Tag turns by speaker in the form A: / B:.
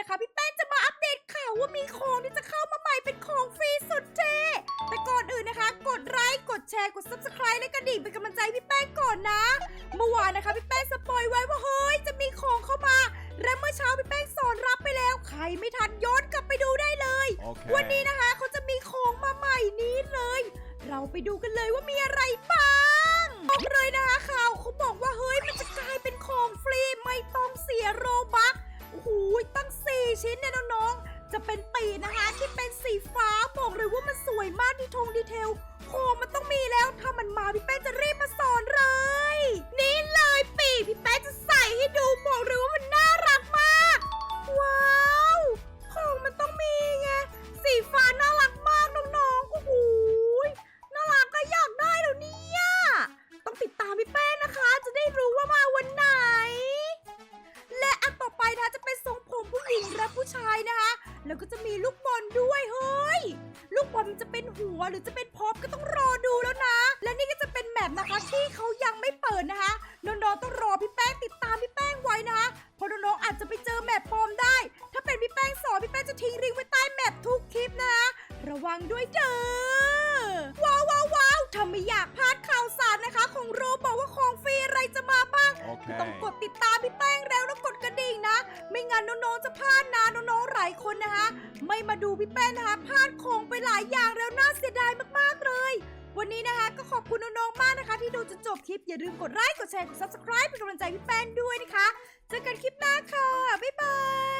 A: นะคะ พี่แป้งจะมาอัปเดตข่าวว่ามีของที่จะเข้ามาใหม่เป็นของฟรีสุดเท่แต่ก่อนอื่นนะคะ กดไลค์กดแชร์กด subscribe และกระดิ่งเป็นกำลังใจให้พี่แป้งก่อนนะเมื่อวานนะคะพี่แป้งสปอยไว้ว่าเฮ้ยจะมีของเข้ามา และเมื่อเช้าพี่แป้งสอนรับไปแล้ว ใครไม่ทันย้อนกลับไปดูได้เลย
B: Okay.
A: วันนี้นะคะเขาจะมีของมาใหม่นี้เลย เราไปดูกันเลยว่ามีอะไรบ้างบอกเลยนะคะข่าวเขาบอกว่าเฮ้ยมันจะกลายเป็นของฟรีไม่ต้องเสียโรบัคโอ้โหตั้ง 4 ชิ้นเนี่ยน้องๆ จะเป็นปีกนะคะที่เป็นสีฟ้าบอกเลยว่ามันสวยมากดีทงดีเทลโคมันต้องมีแล้วถ้ามันมาพี่เป้ แล้วก็จะมีลูกบอลด้วยเฮ้ย ลูกบอลมันจะเป็นหัวหรือจะเป็นพร็อปก็ต้องรอดูแล้วนะ และนี่ก็จะเป็นแมปนะคะที่เขายังไม่เปิดนะคะน้องๆต้องรอพี่แป้งติดตามพี่แป้งไว้นะคะเพราะน้องๆอาจจะไปเจอแมปปลอมได้ ถ้าเป็นพี่แป้งสอนพี่แป้งจะทิ้งลิงก์ไว้ใต้แมปทุกคลิปนะคะระวังด้วยเด้อว้าวว้าวว้าวถ้าไม่อยากพลาดข่าวสารนะคะ ของโรบอกว่าของฟรีอะไรจะมาบ้าง
B: Okay.
A: ต้อง ไม่งั้นน้องๆจะพลาดนะน้องๆหลายคนนะคะ ไม่มาดูพี่แป้นนะคะพลาดของไปหลายอย่างแล้วน่าเสียดายมากๆเลย วันนี้นะคะก็ขอบคุณน้องๆมากนะคะ ที่ดูจนจบคลิปอย่าลืมกดไลค์กดแชร์กด subscribe เป็นกำลังใจพี่แป้นด้วยนะคะเจอกันคลิปหน้าค่ะบ๊ายบาย